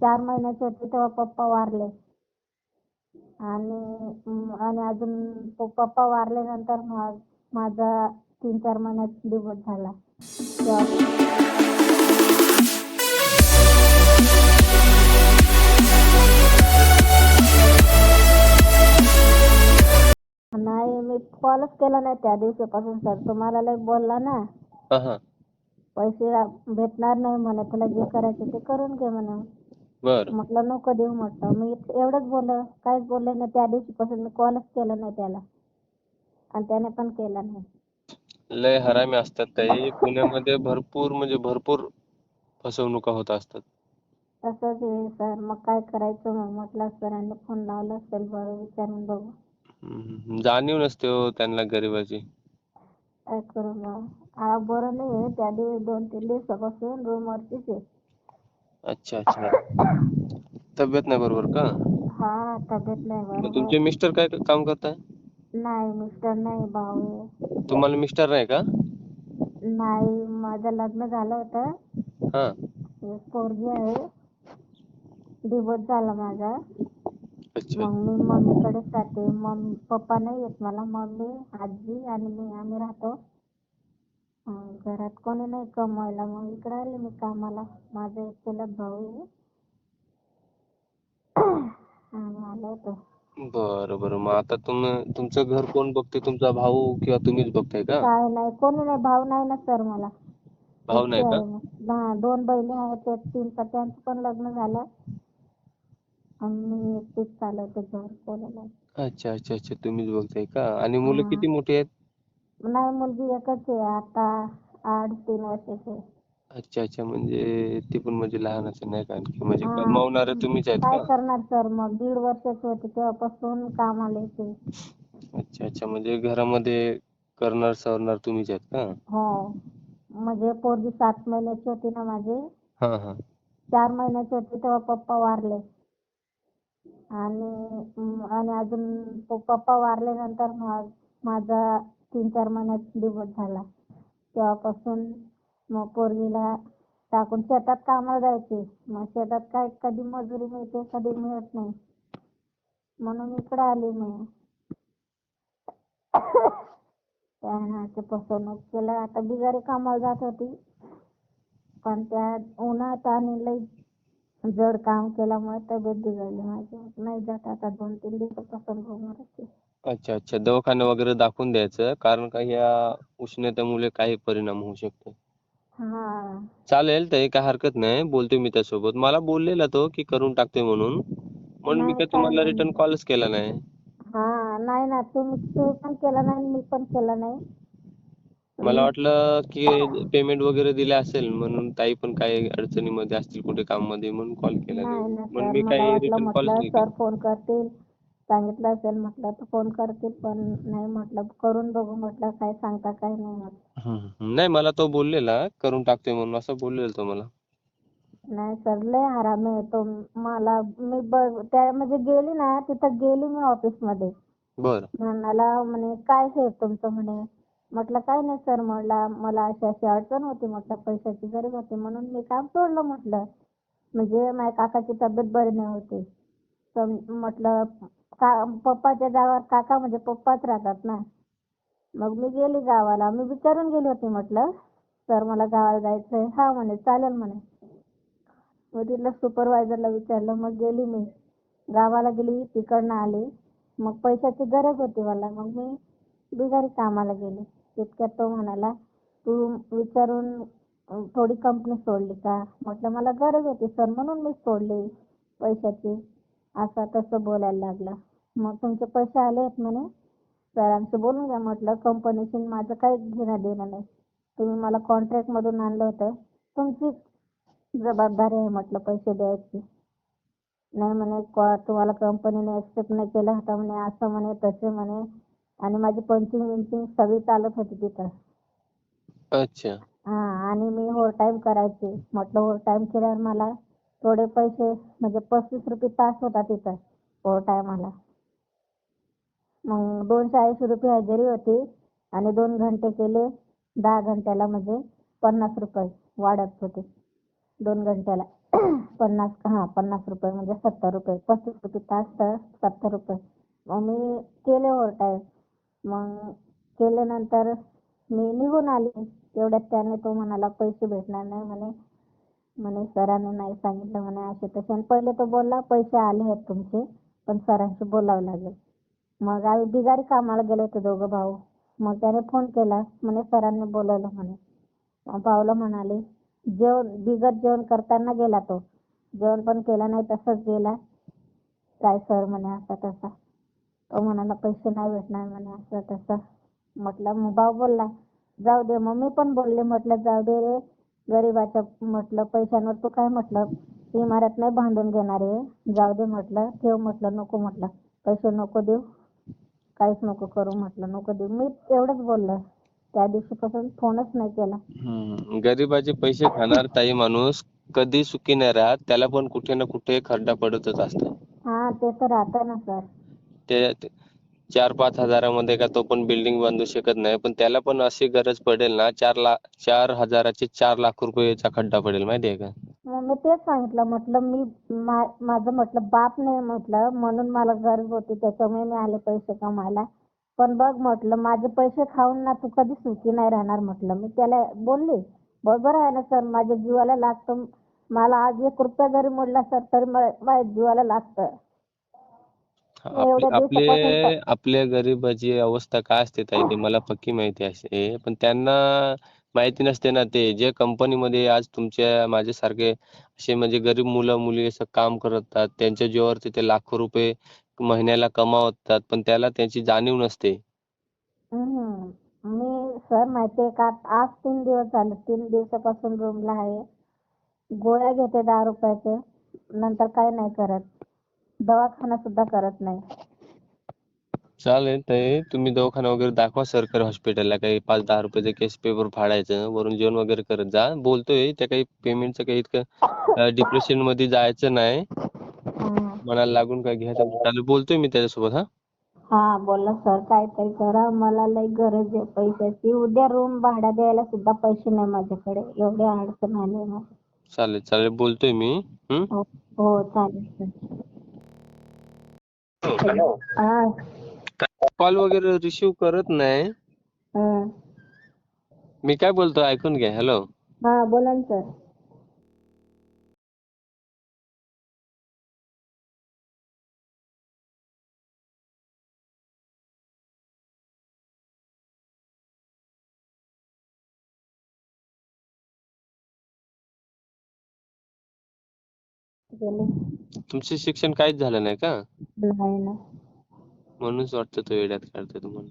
चार महिन्याची होती तेव्हा पप्पा वारले. आणि आणि अजून पप्पा वारल्यानंतर मा- माझा तीन चार महिन्यात डिवोर्स झाला. नाही मी कॉलच केला नाही त्या दिवशीपासून सर तुम्हाला लय बोलला ना. पैसे भेटणार नाही म्हणे तुला जे करायचं ते करून घे म्हणे. बर. म्हटलं नको देऊ म्हटलं. मी एवढंच बोललं काहीच बोलले नाही. त्या दिवशीपासून मी कॉलच केला नाही त्याला. आणि त्याने पण केला नाही. लय हरामी असतात काही पुण्यामध्ये भरपूर म्हणजे भरपूर फसवणुका होत असतात. तसंच आहे सर. मग काय करायचं मग? म्हटलं सरांनी फोन लावला असेल बरं विचारून बघू. हम्म. जाणीव नसते हो त्यांना गरिबाची. काय करू मग? हा बरं नाही आहे. त्या दिवस दोन तीन दिवसापासून रूमवरतीच आहे. अच्छा अच्छा. तब्येत नाही बरोबर का? हा तब्येत नाही मग बरोबर तुमचे मिस्टर काय काम करताय? नाही मिस्टर नाही भाऊ आहे. तुम्हाला मिस्टर नाही का? नाही माझं लग्न झालं होतं. हा. एक पोरगी आहे. डिवोर्स झाला माझा. अच्छा. मग मी मम्मीकडेच राहते मम्मी पप्पा नाही येत मला. मम्मी आजी आणि मी आम्ही राहतो. घरात कोणी नाही कमवायला. मग इकडे आले मी कामाला. माझा एक चुलत भाऊ आहे. आम्ही आलो होतो. बरं बरं. मग आता तुम तुमचं घर कोण बघते? तुमचा भाऊ किंवा तुम्हीच बघताय का? काय नाही. कोणी नाही. भाऊ नाही ना सर मला. भाऊ नाही एकटी का आहे मी. हा, दोन बहिणी आहेत. ते तीन त्यांचं पण लग्न झालं. आणि मी एकटीच चालवते घर. कोणी नाही. अच्छा अच्छा अच्छा. तुम्हीच बघताय का? आणि मुलं. किती मोठी आहेत? नाही मुलगी एकच आहे आता आठ तीन वर्षाची आहे. अच्छा अच्छा म्हणजे ती पण म्हणजे लहानच आहे नाही का? आणखी म्हणजे हा. कमावणारे तुम्हीच आहेत काय का? करणार सर? मग दीड वर्षाची होती तेव्हापासून कामाला येते. अच्छा अच्छा म्हणजे घरामध्ये करणार सवरणार तुम्हीच आहेत का? हो. म्हणजे पोरगी सात महिन्याची होती ना माझी. हा हा. चार महिन्याची होती तेव्हा पप्पा वारले. आणि अं, आणि अजून प- पप्पा वारल्यानंतर मा- माझा तीन चार महिन्यात डिवोर्स झाला. तेव्हापासून मग पोरगीला टाकून शेतात कामाला जायचे. मग शेतात काय कधी मजुरी मिळते कधी मिळत नाही. म्हणून इकडे आली मी. त्यानं फसवणूक केलं. आता बिगारी कामाला जात होती. पण त्या उन्हात आणि लई जड काम केल्यामुळे तब्येत बिघडली. माझी नाही जात आता. दोन तीन दिवसापासून घुमवते अच्छा अच्छा. दवाखाना वगैरे दाखवून द्यायचं कारण का ह्या उष्णतेमुळे काही परिणाम होऊ शकतो. हा. चालेल ताई काय हरकत नाही. बोलतो मी त्यासोबत. मला बोललेला तो की करून टाकते म्हणून. म्हणून मी काय तुम्हाला. रिटर्न कॉलच केला नाही. हा नाही ना. तुम्ही तू पण केला नाही मी पण केला नाही. मला वाटलं की पेमेंट वगैरे दिले असेल म्हणून ताई पण काही अडचणीमध्ये असतील कुठे काममध्ये म्हणून कॉल केला नाही. नाही ना म्हणून सर मी मला काही वाटलं रिटर्न म्हटलं नाही सर केला. फोन करतील. सांगितलं असेल म्हटलं तर फोन करतील पण नाही म्हटलं. करून बघू म्हटलं काय सांगता काय नाही म्हटलं. हम्म, हम्म. नाही मला तो बोललेला करून टाकते म्हणून असं बोललेला तो मला. नाही सर लय हरामी आहे तो. मला मी बघ त्या म्हणजे गेली ना तिथं गेली मी ऑफिसमध्ये बर. म्हणाला म्हणे काय हे तुमचं? म्हणे म्हटलं काय नाही सर म्हटलं मला अशी अशी अडचण होती म्हटलं पैशाची गरज होती म्हणून मी काम सोडलं म्हटलं. म्हणजे माझ्या काकाची तब्येत बरी नाही होती. तर म्हटलं का पप्पाच्या गावात काका म्हणजे पप्पाच राहतात ना. मग मी गेली गावाला. मी विचारून गेली होती म्हटलं सर मला गावाला जायचंय. हा म्हणे चालेल म्हणे. मग तिथल्या सुपरवायझरला विचारलं. मग गेली मी. गावाला गेली तिकडनं आली. मग पैशाची गरज होती मला. मग मी बिगारी कामाला गेली. तितक्यात तो म्हणाला तू विचारून थोडी कंपनी सोडली का? म्हटलं मला गरज होती सर म्हणून मी सोडली पैशाची. असं तसं बोलायला लागला. मग तुमचे पैसे आले आहेत म्हणे. सरांशी बोलून घ्या म्हटलं कंपनीशी माझं काही घेणं देणं नाही. तुम्ही मला कॉन्ट्रॅक्ट मधून आणलं होतं. तुमची जबाबदारी आहे म्हटलं पैसे द्यायची. नाही म्हणे तुम्हाला कंपनीने ऍक्सेप्ट नाही केलं होतं म्हणे असं म्हणे तसे म्हणे. आणि माझी पंचिंग विंचिंग सगळी चालत होती तिथं. अच्छा. हा आणि मी ओव्हर टाईम करायचे. म्हटलं ओव्हर टाईम केल्यावर मला थोडे पैसे म्हणजे पस्तीस रुपये तास होता तिथं ओव्हर टायमाला मग दोनशे ऐंशी रुपये हजेरी होती आणि दोन घंटे केले दहा घंट्याला म्हणजे पन्नास रुपये वाढत होते. दोन घंट्याला. पन्नास हा पन्नास रुपये म्हणजे सत्तर रुपये पस्तीस रुपये तास तर सत्तर रुपये. मग मी केले ओरटाय मग केल्यानंतर मी निघून आले. तेवढ्यात त्याने तो म्हणाला पैसे भेटणार नाही म्हणे. म्हणे सरांनी नाही सांगितलं म्हणे असे तसे. आणि पहिले तो बोलला पैसे आले आहेत तुमचे पण सरांशी बोलावं लागेल. मग आम्ही बिगारी कामाला गेलो होतो दोघं भाऊ. मग त्याने फोन केला. म्हणे सरांनी बोलवलं म्हणे. मग भाऊला म्हणाले जेवण बिगर जेवण करताना गेला तो. जेवण पण केला नाही तसंच गेला. काय सर म्हणे असा तसा. तो म्हणाला पैसे नाही भेटणार म्हणे असं तसं. म्हटलं मग भाऊ बोलला जाऊ दे मग मी पण बोलले. म्हटलं जाऊ दे रे गरीबाच्या म्हटलं पैशांवर तू काय म्हटलं? इमारत नाही बांधून घेणार आहे जाऊ दे म्हटलं ठेव म्हटलं नको म्हटलं पैसे नको देऊ. काहीच नको करू म्हटलं नको देऊ. मी एवढंच बोललो. त्या दिवशीपासून फोनच नाही केला. गरिबाचे पैसे खाणार ताई माणूस कधी सुखी नाही राहत त्याला पण कुठे ना कुठे खड्डा पडतच असतो. हा ते तर राहतं ना सर. ते ते- चार पाच हजारामध्ये का तो पण बिल्डिंग बांधू शकत नाही पण त्याला पण अशी गरज पडेल ना चार लाख चार हजाराचे चार लाख रुपयेचा खड्डा पडेल माहितीये का? मग मी तेच सांगितलं म्हटलं मी मा- माझं म्हटलं बाप नाही म्हटलं म्हणून मला गरज होती त्याच्यामुळे मी आले पैसे कमायला. पण बघ म्हटलं माझे पैसे खाऊन ना तू कधी सुखी नाही राहणार म्हटलं. मी त्याला बोलली बरोबर आहे ना सर माझ्या जीवाला लागतं मला आज एक रुपया जरी मोडला सर तरी माझ्या जीवाला लागतं. एवढ्या आपले आपले दिवसापासून आपल्या गरिबाची अवस्था काय असते ताई? ते मला पक्की माहिती आहे पण त्यांना माहिती नसते ना ते. जे कंपनीमध्ये आज तुमच्या माझ्यासारखे असे म्हणजे गरीब मुलं मुली असं काम करतात त्यांच्या जीवावरती ते लाखो रुपये महिन्याला कमावतात पण त्याला त्यांची जाणीव नसते. हम्म. मी सर माहितीये का आज तीन दिवस झाले तीन दिवसापासून रूमला आहे. गोळ्या घेते दहा रुपयाचे नंतर काही नाही करत. दवाखाना सुद्धा करत नाही. चालेल ताई तुम्ही दवाखाना वगैरे दाखवा सरकारी हॉस्पिटलला. काही पाच दहा रुपयाचं केस पेपर फाडायचं वरून जेवण वगैरे करत जा. बोलतोय त्या काही पेमेंटचं काही इतकं डिप्रेशनमध्ये जायचं नाही. मनाला लागून काय घ्यायचं चालेल बोलतोय मी त्याच्यासोबत हा. हा बोला सर काहीतरी करा. मला लई गरज आहे पैशाची. उद्या रूम भाडा द्यायला सुद्धा पैसे नाही माझ्याकडे. एवढी अडचण आली मला. चालेल चालेल बोलतोय मी हम्म हो हो चालेल सर. हा. कॉल वगैरे रिसीव करत नाही. हं. मी काय बोलतो ऐकून घ्या हॅलो. हा बोला ना सर. गेले तुमचे शिक्षण काहीच झालं नाही का? नाही ना. म्हणूनच वाटतं तो वेड्यात काढतोय तुम्हाला.